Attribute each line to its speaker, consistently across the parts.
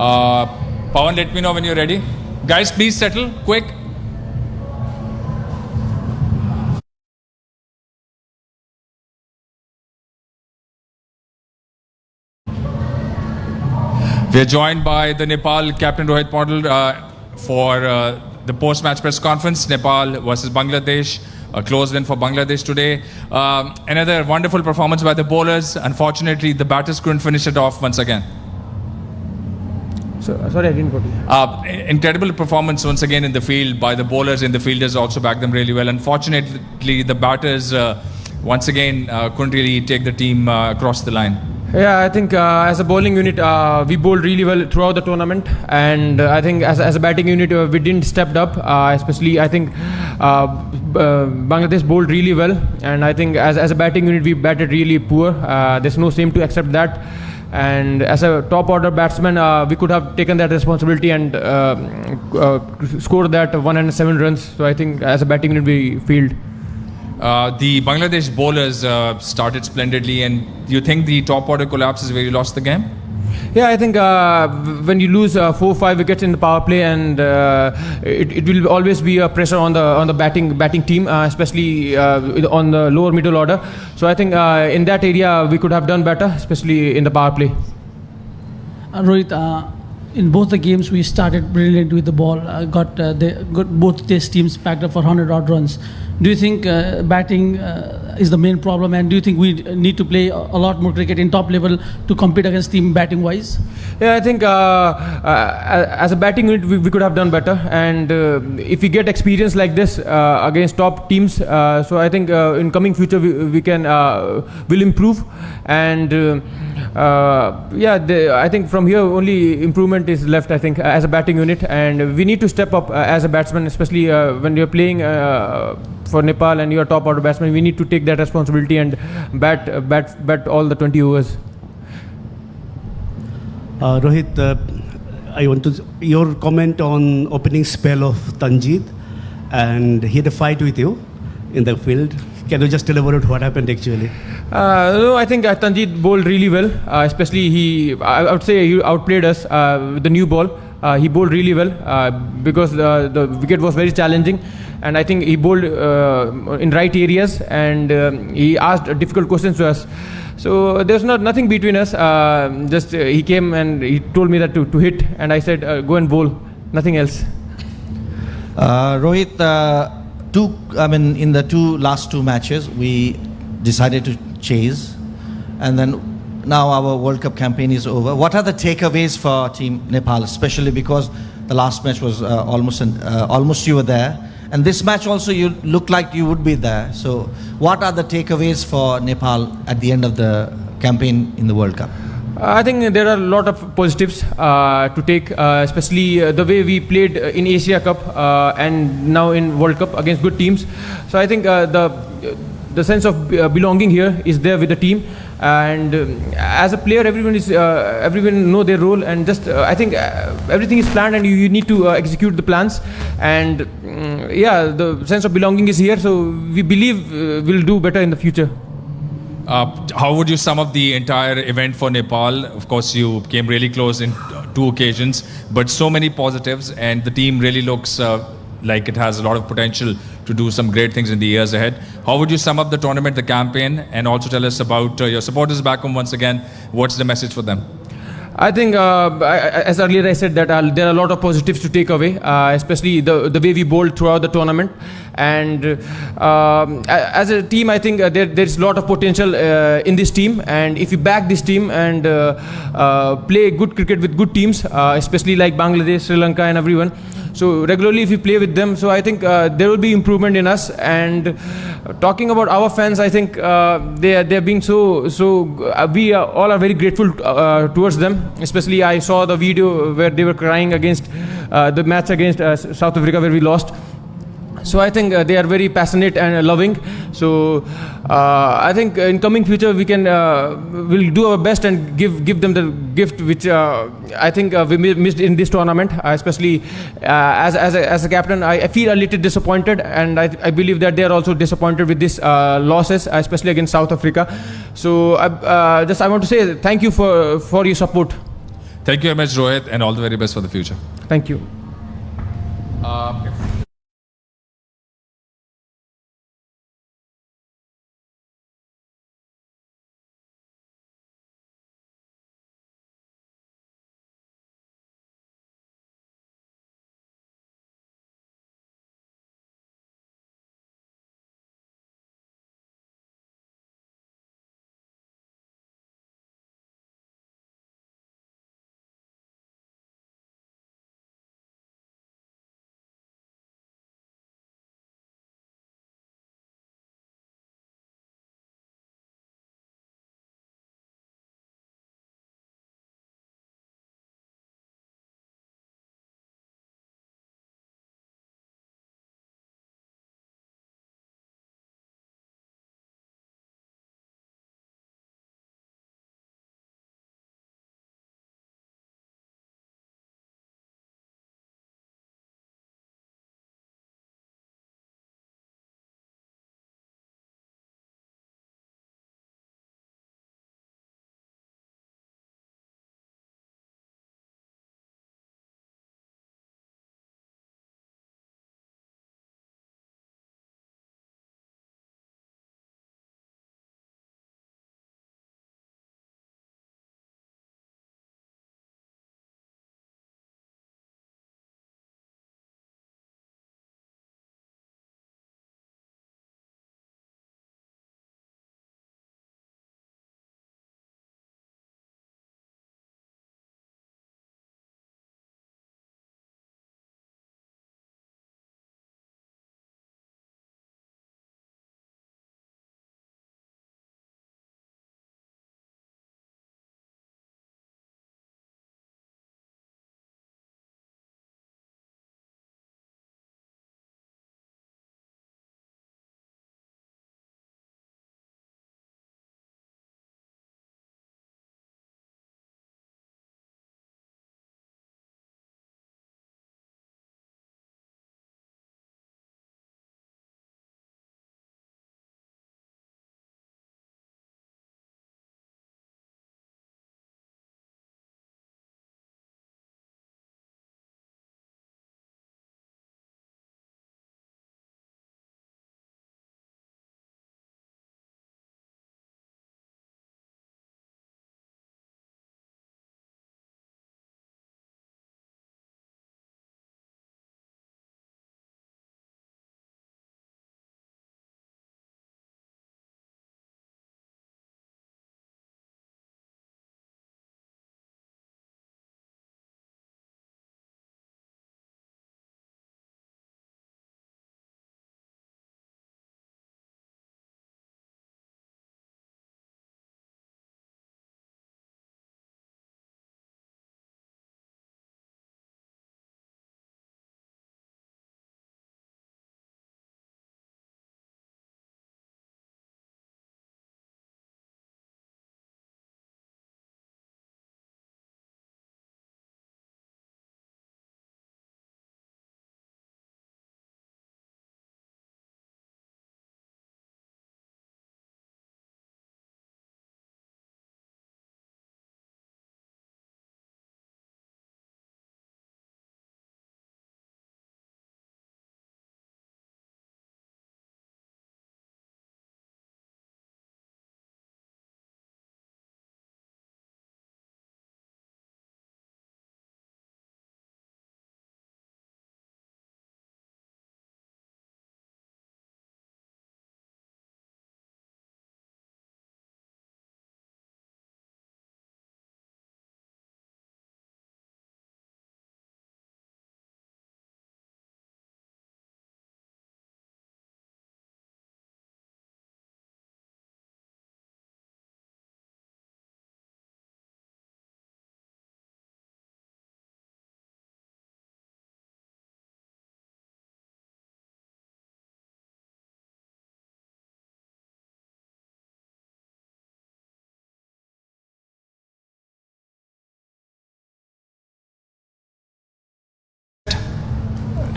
Speaker 1: Uh, Pawan, let me know when you're ready. Guys, please settle quick. We are joined by the Nepal captain Rohit Paudel uh, for uh, the post-match press conference. Nepal versus Bangladesh, a close win for Bangladesh today. Um, another wonderful performance by the bowlers. Unfortunately, the batters couldn't finish it off once again.
Speaker 2: So, sorry, I didn't you.
Speaker 1: Uh, incredible performance once again in the field by the bowlers and the fielders also backed them really well. Unfortunately, the batters uh, once again uh, couldn't really take the team uh, across the line.
Speaker 2: Yeah, I think uh, as a bowling unit, uh, we bowled really well throughout the tournament, and uh, I think as, as a batting unit, uh, we didn't stepped up. Uh, especially, I think uh, Bangladesh bowled really well, and I think as, as a batting unit, we batted really poor. Uh, there's no shame to accept that. And as a top order batsman, uh, we could have taken that responsibility and uh, uh, scored that 107 runs. So I think as a batting unit, we failed.
Speaker 1: The Bangladesh bowlers started splendidly, and you think the top order collapses where you lost the game?
Speaker 2: Yeah, I think uh, when you lose uh, four five wickets in the power play, and uh, it, it will always be a pressure on the on the batting batting team, uh, especially uh, on the lower middle order. So I think uh, in that area we could have done better, especially in the power play.
Speaker 3: Rohit, in both the games we started brilliant with the ball. Uh, got uh, the got both test teams packed up for 100 odd runs. Do you think uh, batting uh, is the main problem, and do you think we need to play a lot more cricket in top level to compete against team batting wise?
Speaker 2: Yeah, I think uh, uh, as a batting unit we, we could have done better, and if we get experience like this against top teams, so I think in coming future we, we can will improve, and yeah, the, I think from here only improvement is left. I think as a batting unit, and we need to step up uh, as a batsman, especially uh, when you're playing. Uh, for Nepal and you're top order batsman, we need to take that responsibility and bat, bat, bat all the 20 overs.
Speaker 4: Uh, Rohit, uh, I want to your comment on opening spell of Tanjeet, and he had a fight with you in the field. Can you just elaborate what happened actually?
Speaker 2: Uh, no, I think uh, Tanjeet bowled really well. Uh, especially he, I, I would say he outplayed us uh, with the new ball. Uh, he bowled really well uh, because uh, the wicket was very challenging, and I think he bowled uh, in right areas and um, he asked difficult questions to us. So there's not nothing between us. Uh, just uh, he came and he told me that to, to hit, and I said uh, go and bowl, nothing else.
Speaker 5: Uh, Rohit, uh, two, I mean, in the two last two matches, we decided to chase, and then now our World Cup campaign is over. What are the takeaways for Team Nepal, especially because the last match was uh, almost an, uh, almost you were there, and this match also you look like you would be there. So, what are the takeaways for Nepal at the end of the campaign in the World Cup?
Speaker 2: I think there are a lot of positives uh, to take, uh, especially uh, the way we played in Asia Cup uh, and now in World Cup against good teams. So I think uh, the the sense of uh, belonging here is there with the team, and um, as a player, everyone is uh, everyone know their role, and just uh, I think uh, everything is planned, and you, you need to uh, execute the plans, and mm, yeah, the sense of belonging is here. So we believe uh, we'll do better in the future.
Speaker 1: Uh, how would you sum up the entire event for Nepal? Of course, you came really close in two occasions, but so many positives, and the team really looks uh, like it has a lot of potential to do some great things in the years ahead. How would you sum up the tournament, the campaign, and also tell us about uh, your supporters back home once again? What's the message for them?
Speaker 2: I think, uh, I, as earlier I said, that uh, there are a lot of positives to take away, uh, especially the the way we bowled throughout the tournament. And um, as a team, I think uh, there there's a lot of potential uh, in this team. And if we back this team and play good cricket with good teams, especially like Bangladesh, Sri Lanka, and everyone. So regularly, if we play with them, so I think uh, there will be improvement in us. And uh, talking about our fans, I think uh, they are they are being so so. Uh, we are, all are very grateful uh, towards them. Especially, I saw the video where they were crying against uh, the match against South Africa where we lost. So I think they are very passionate and loving. So uh, I think in coming future we can uh, will do our best and give give them the gift which uh, I think uh, we missed in this tournament. Uh, especially uh, as as a, as a captain, I, I feel a little disappointed, and I, I believe that they are also disappointed with this uh, losses, especially against South Africa. So I, uh, just I want to say thank you for for your support.
Speaker 1: Thank you very much, Rohit, and all the very best for the future.
Speaker 2: Thank you.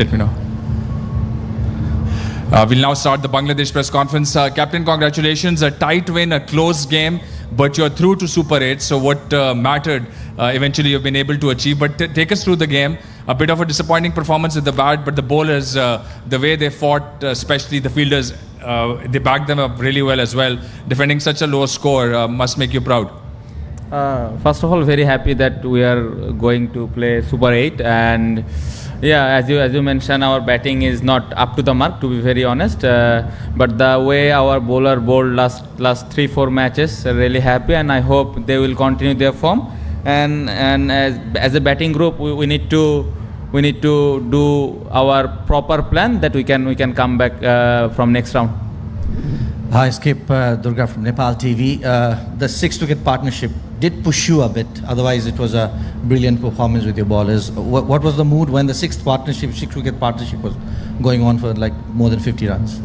Speaker 1: Let me know. Uh, we'll now start the Bangladesh press conference. Uh, Captain, congratulations. A tight win, a close game, but you're through to Super 8. So what uh, mattered, uh, eventually you've been able to achieve. But t- take us through the game. A bit of a disappointing performance with the bat, but the bowlers, uh, the way they fought, uh, especially the fielders, they backed them up really well as well. Defending such a low score must make you proud.
Speaker 6: First of all, very happy that we are going to play Super 8 and yeah, as you as you mentioned, our batting is not up to the mark to be very honest. Uh, but the way our bowler bowled last last three four matches, really happy, and I hope they will continue their form. And and as as a batting group, we, we need to we need to do our proper plan that we can we can come back uh, from next round.
Speaker 5: Hi, Skip uh, Durga from Nepal TV. Uh, the six wicket partnership did push you a bit. Otherwise, it was a brilliant performance with your bowlers. What, what was the mood when the sixth partnership, six wicket partnership was going on for like more than 50 runs?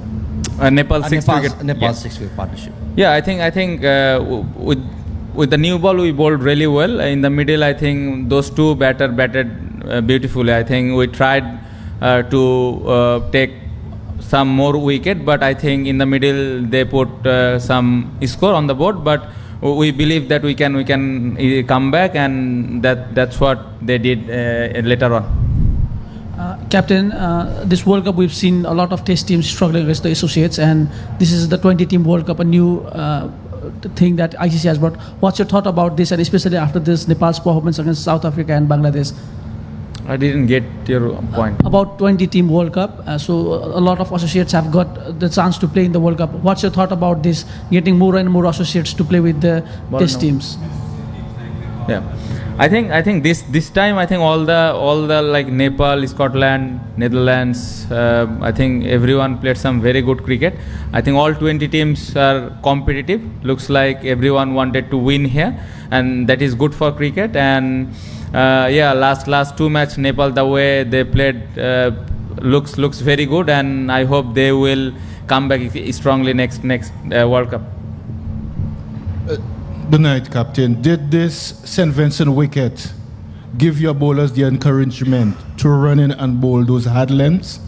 Speaker 6: Uh, Nepal
Speaker 5: Uh,
Speaker 6: six
Speaker 5: Nepal's,
Speaker 6: wicket.
Speaker 5: Nepal's
Speaker 6: yeah.
Speaker 5: six wicket partnership.
Speaker 6: Yeah, I think I think uh, with with the new ball we bowled really well. In the middle, I think those two batter batted uh, beautifully. I think we tried uh, to uh, take some more wicket, but I think in the middle they put uh, some score on the board. But we believe that we can we can uh, come back, and that that's what they did uh, later on.
Speaker 3: Uh, Captain, uh, this World Cup we've seen a lot of test teams struggling against the associates, and this is the 20 team World Cup, a new uh, thing that ICC has brought. What's your thought about this, and especially after this Nepal's performance against South Africa and Bangladesh?
Speaker 6: I didn't get your point.
Speaker 3: About 20 team World Cup, uh, so a lot of associates have got the chance to play in the World Cup. What's your thought about this, getting more and more associates to play with the
Speaker 6: Ball
Speaker 3: test
Speaker 6: no.
Speaker 3: teams?
Speaker 6: Yeah, I think I think this this time I think all the all the like Nepal, Scotland, Netherlands. Uh, I think everyone played some very good cricket. I think all 20 teams are competitive. Looks like everyone wanted to win here, and that is good for cricket. And yeah, last last two match Nepal the way they played uh, looks looks very good, and I hope they will come back strongly next next uh, World Cup.
Speaker 7: Good night, Captain. Did this St. Vincent wicket give your bowlers the encouragement to run in and bowl those hard lengths?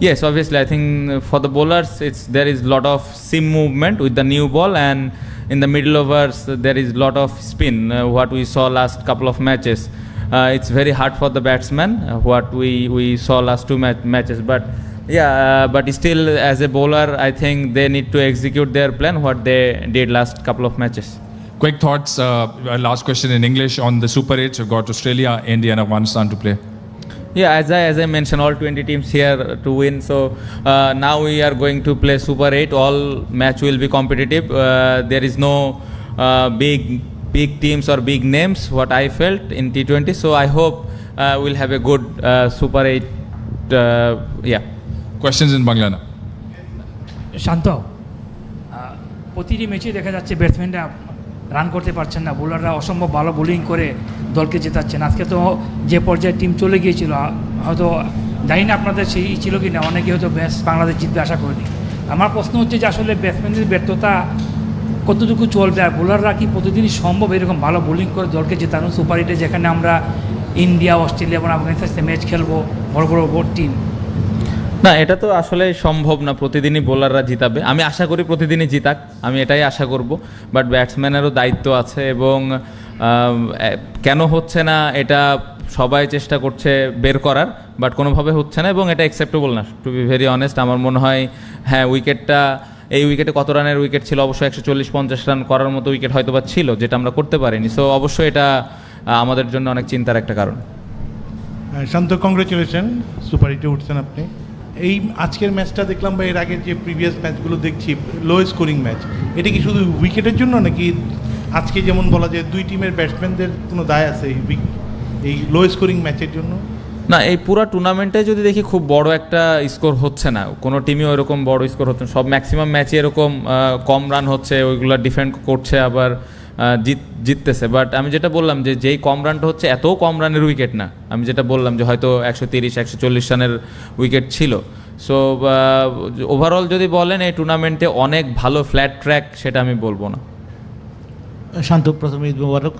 Speaker 6: Yes, obviously, I think for the bowlers, it's there is lot of seam movement with the new ball, and in the middle overs there is lot of spin. Uh, what we saw last couple of matches, uh, it's very hard for the batsman. Uh, what we we saw last two mat- matches, but yeah, uh, but still as a bowler, I think they need to execute their plan what they did last couple of matches.
Speaker 1: Quick thoughts, uh, last question in English on the Super 8. We've got Australia, India, and Afghanistan to play.
Speaker 6: Yeah, as I as I mentioned, all 20 teams here to win. So uh, now we are going to play Super 8. All match will be competitive. Uh, there is no uh, big big teams or big names. What I felt in T20. So I hope uh, we'll have a good uh, Super 8. Uh, yeah.
Speaker 1: Questions in Bangla now.
Speaker 8: শান্ত আহ, প্রতিটি ম্যাচেই দেখা যাচ্ছে ব্যাটসম্যানরা run করতে পারছেন না। বোলাররা অসম্ভব ভালো bowling করে দলকে জেতাচ্ছেন। আজকে তো যে পর্যায়ে টিম চলে গিয়েছিল, হয়তো জানি না আপনাদের সেই ছিল কি না অনেকে হয়তো ব্যাস বাংলাদেশ জিতবে আশা করিনি। আমার প্রশ্ন হচ্ছে যে আসলে ব্যাটসম্যানদের ব্যর্থতা কতটুকু চলবে আর বোলাররা কি প্রতিদিনই সম্ভব এরকম ভালো বোলিং করে দলকে জেতানো সুপার এইটে যেখানে আমরা ইন্ডিয়া, অস্ট্রেলিয়া এবং আফগানিস্তানের ম্যাচ খেলব, বড় বড় বড় টিম?
Speaker 6: না, এটা তো আসলে সম্ভব না, প্রতিদিনই বোলাররা জিতাবে। আমি আশা করি প্রতিদিনই জিতাক, আমি এটাই আশা করব। বাট ব্যাটসম্যানেরও দায়িত্ব আছে এবং কেন হচ্ছে না, এটা সবাই চেষ্টা করছে বের করার বাট কোনোভাবে হচ্ছে না এবং এটা অ্যাকসেপ্টেবল না। টু বি ভেরি অনেস্ট আমার মনে হয় হ্যাঁ উইকেটটা, এই উইকেটে কত রানের উইকেট ছিল? অবশ্যই একশো চল্লিশ পঞ্চাশ রান করার মতো উইকেট হয়তো বা ছিল, যেটা আমরা করতে পারিনি। সো অবশ্যই এটা আমাদের জন্য অনেক চিন্তার একটা কারণ।
Speaker 9: শান্ত কংগ্রেচুলেশন সুপার হিটে উঠছেন আপনি। এই আজকের ম্যাচটা দেখলাম বা এর আগের যে প্রিভিয়াস ম্যাচগুলো দেখছি লো স্কোরিং ম্যাচ এটা কি শুধু উইকেটের জন্য নাকি আজকে যেমন বলা যায় দুই টিমের ব্যাটসম্যানদের কোনো দায় আছে এই এই লো স্কোরিং ম্যাচের জন্য?
Speaker 6: না, এই পুরো টুর্নামেন্টে যদি দেখি খুব বড় একটা স্কোর হচ্ছে না। কোনো টিমেও এরকম বড় স্কোর হচ্ছে না। সব ম্যাক্সিমাম ম্যাচে এরকম কম রান হচ্ছে, ওইগুলো ডিফেন্ড করছে, আবার জিত, জিততেছে। বাট আমি যেটা বললাম যে, যেই কম রানটা হচ্ছে, এত কম রানের উইকেট না। আমি যেটা বললাম যে, হয়তো একশো তিরিশ, একশো চল্লিশ রানের উইকেট ছিল। সো ওভারঅল যদি বলেন, এই টুর্নামেন্টে অনেক ভালো ফ্ল্যাট ট্র্যাক সেটা আমি বলব না।
Speaker 10: শান্ত, প্রথমে ঈদ মোবারক।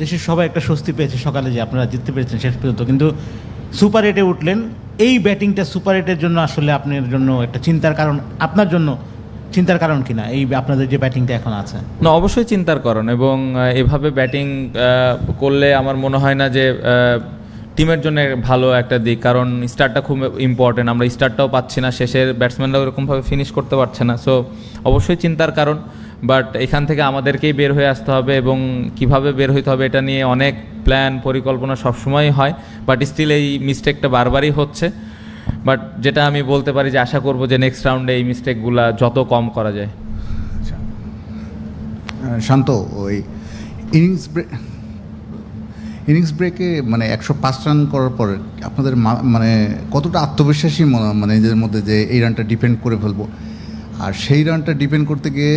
Speaker 10: দেশের সবাই একটা স্বস্তি পেয়েছে সকালে যে আপনারা জিততে পেরেছেন শেষ পর্যন্ত। কিন্তু সুপার এইটে উঠলেন, এই ব্যাটিংটা সুপার এইটের জন্য আসলে আপনার জন্য একটা চিন্তার কারণ, আপনার জন্য চিন্তার কারণ কিনা? এই আপনাদের যে ব্যাটিংটা এখন আছে।
Speaker 6: না, অবশ্যই চিন্তার কারণ এবং এভাবে ব্যাটিং করলে আমার মনে হয় না যে টিমের জন্য ভালো একটা দিক। কারণ স্টারটা খুব ইম্পর্টেন্ট আমরা স্টারটাও পাচ্ছি না। শেষের ব্যাটসম্যানরাও এরকমভাবে ফিনিশ করতে পারছে না। সো অবশ্যই চিন্তার কারণ বাট এখান থেকে আমাদেরকেই বের হয়ে আসতে হবে এবং কীভাবে বের হইতে হবে এটা নিয়ে অনেক প্ল্যান পরিকল্পনা সবসময়ই হয়। বাট স্টিল এই মিস্টেকটা বারবারই হচ্ছে। বাট যেটা আমি বলতে পারি যে আশা করব যে নেক্সট রাউন্ডে এই মিস্টেকগুলো যত কম করা যায়।
Speaker 11: শান্ত, ওই ইনিংস ব্রেক ইনিংস ব্রেকে মানে একশো পাঁচ রান করার পরে আপনাদের মানে কতটা আত্মবিশ্বাসী মনে মানে নিজের মধ্যে যে এই রানটা ডিপেন্ড করে ফেলব? আর সেই রানটা ডিপেন্ড করতে গিয়ে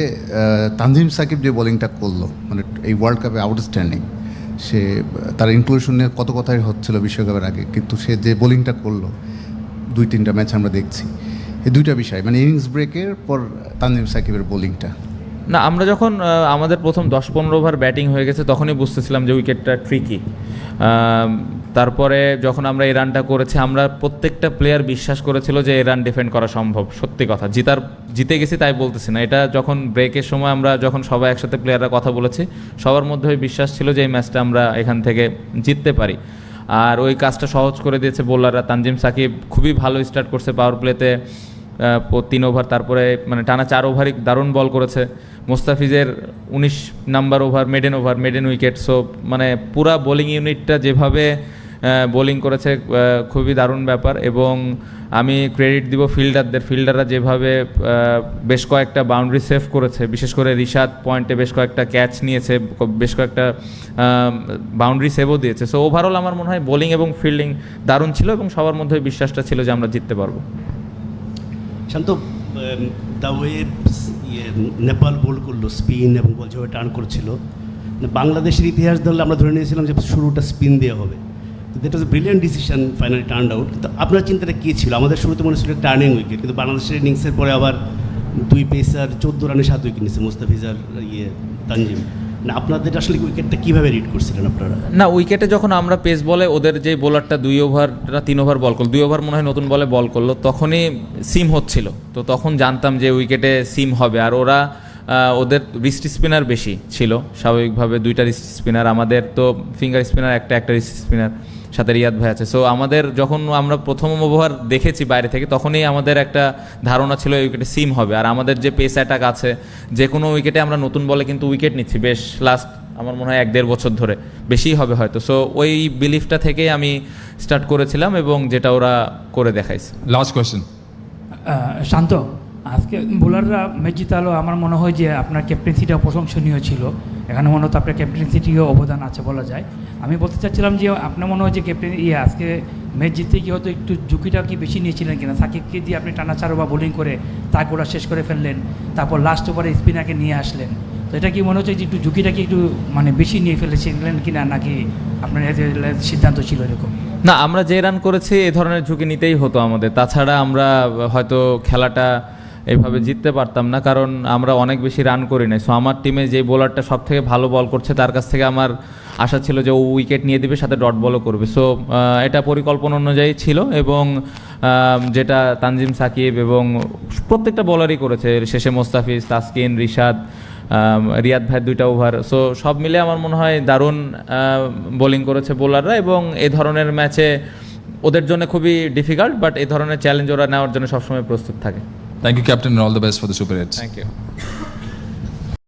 Speaker 11: তানজিম সাকিব যে বোলিংটা করল মানে এই ওয়ার্ল্ড কাপে আউটস্ট্যান্ডিং সে, তার ইনক্লুশন নিয়ে কত কথাই হচ্ছিল বিশ্বকাপের আগে, কিন্তু সে যে বোলিংটা করল দুই তিনটা ম্যাচ আমরা দেখছি। এই দুইটা বিষয় মানে ইনিংস ব্রেকের পর তানজিম সাকিবের বোলিংটা
Speaker 6: না, আমরা যখন আমাদের প্রথম দশ পনেরো ওভার ব্যাটিং হয়ে গেছে, তখনই বুঝতেছিলাম যে উইকেটটা ট্রিকি তারপরে যখন আমরা এই রানটা করেছি, আমরা প্রত্যেকটা প্লেয়ার বিশ্বাস করেছিল যে এই রান ডিফেন্ড করা সম্ভব, সত্যি কথা। জিতার, জিতে গেছি তাই বলতেছি না। এটা যখন ব্রেকের সময় আমরা যখন সবাই একসাথে প্লেয়াররা কথা বলেছি, সবার মধ্যে বিশ্বাস ছিল যে এই ম্যাচটা আমরা এখান থেকে জিততে পারি। আর ওই কাজটা সহজ করে দিয়েছে বোলাররা তানজিম সাকিব খুবই ভালো স্টার্ট করছে পাওয়ার প্লেতে তিন ওভার তারপরে মানে টানা চার ওভারই দারুণ বল করেছে। মোস্তাফিজের উনিশ number over maiden over maiden wicket so মানে পুরা বোলিং ইউনিটটা যেভাবে বোলিং করেছে খুবই দারুণ ব্যাপার এবং আমি ক্রেডিট দিব ফিল্ডারদের ফিল্ডাররা যেভাবে বেশ কয়েকটা বাউন্ডারি সেভ করেছে। বিশেষ করে রিশাদ পয়েন্টে বেশ কয়েকটা ক্যাচ নিয়েছে, বেশ কয়েকটা বাউন্ডারি সেভও দিয়েছে। সো ওভারঅল আমার মনে হয় বোলিং এবং ফিল্ডিং দারুণ ছিল এবং সবার মধ্যে বিশ্বাসটা ছিল যে আমরা জিততে পারব।
Speaker 4: শান্ত দ্য নেপাল বল করল স্পিন এবং বল যেভাবে টার্ন করছিল, বাংলাদেশের ইতিহাস ধরলে আমরা ধরে নিয়েছিলাম যে শুরুটা স্পিন দেওয়া হবে। That was brilliant decision finally turn out কিন্তু আপনার চিন্তাটা কী ছিল? আমাদের শুরুতে মনে ছিল টার্নিং উইকেট কিন্তু বাংলাদেশের ইনিংসের পরে আবার দুই পেসার চোদ্দ রানে সাত উইকেট নিচ্ছে মুস্তাফিজার ইয়ে তানজিম। না আপনাদের আসলে উইকেটটা কীভাবে রিড করছিলেন আপনারা?
Speaker 6: না উইকেটে যখন আমরা পেস বলে, ওদের যে বোলারটা দুই ওভার না তিন ওভার বল করল, দুই ওভার মনে হয় নতুন বলে বল করল, তখনই সিম হচ্ছিল। তো তখন জানতাম যে উইকেটে সিম হবে, আর ওরা ওদের রিস্ট স্পিনার বেশি ছিল। স্বাভাবিকভাবে দুইটা রিস্ট স্পিনার আমাদের তো ফিঙ্গার স্পিনার একটা একটা রিস্ট স্পিনার সাথে রিয়াদ ভাই আছে। সো আমাদের যখন আমরা প্রথম ওভার দেখেছি বাইরে থেকে তখনই আমাদের একটা ধারণা ছিল এই উইকেটে সিম হবে। আর আমাদের যে পেস অ্যাটাক আছে যে কোনো উইকেটে আমরা নতুন বলে কিন্তু উইকেট নিচ্ছি। বেশ লাস্ট আমার মনে হয় এক দেড় বছর ধরে। বেশিই হবে হয়তো। সো ওই বিলিফটা থেকেই আমি স্টার্ট করেছিলাম এবং যেটা ওরা করে দেখাইছে।
Speaker 1: Question.
Speaker 8: আহ, শান্ত। আজকে বোলাররা ম্যাচ জিতালো আমার মনে হয় যে আপনার ক্যাপ্টেন্সিটা প্রশংসনীয় ছিল। এখানে মনে হতো আপনার ক্যাপ্টেন্সিটিও অবদান আছে বলা যায়। আমি বলতে চাচ্ছিলাম যে আপনার মনে হয় যে ক্যাপ্টেন ইয়ে আজকে ম্যাচ জিততে গিয়ে হয়তো একটু ঝুঁকিটা কি বেশি নিয়েছিলেন কিনা? সাকিবকে দিয়ে আপনি টানা চার ওভার বোলিং করে তাকে ওরা শেষ করে ফেললেন, তারপর লাস্ট ওভারে স্পিনারকে নিয়ে আসলেন। তো এটা কি মনে হচ্ছে যে একটু ঝুঁকিটা কি একটু মানে বেশি নিয়ে ফেলেছিলেন কিনা, নাকি আপনার সিদ্ধান্ত ছিল এরকম?
Speaker 6: না, আমরা যে রান করেছি, এ ধরনের ঝুঁকি নিতেই হতো আমাদের। তাছাড়া আমরা হয়তো খেলাটা এইভাবে জিততে পারতাম না, কারণ আমরা অনেক বেশি রান করি নাই। সো আমার টিমে যে বোলারটা সব থেকে ভালো বল করছে, তার কাছ থেকে আমার আশা ছিল যে ও উইকেট নিয়ে দিবে, সাথে ডট বলও করবে। সো এটা পরিকল্পনা অনুযায়ী ছিল এবং যেটা তানজিম সাকিব এবং প্রত্যেকটা বলারই করেছে। শেষে মোস্তাফিজ, তাসকিন, রিশাদ রিয়াদ ভাই দুইটা ওভার সো সব মিলে আমার মনে হয় দারুণ বোলিং করেছে বোলাররা এবং এ ধরনের ম্যাচে ওদের জন্য খুবই ডিফিকাল্ট বাট এই ধরনের চ্যালেঞ্জ ওরা নেওয়ার জন্য সবসময় প্রস্তুত থাকে।
Speaker 1: Thank you, Captain, and all the best for the Super 8s.
Speaker 6: Thank you.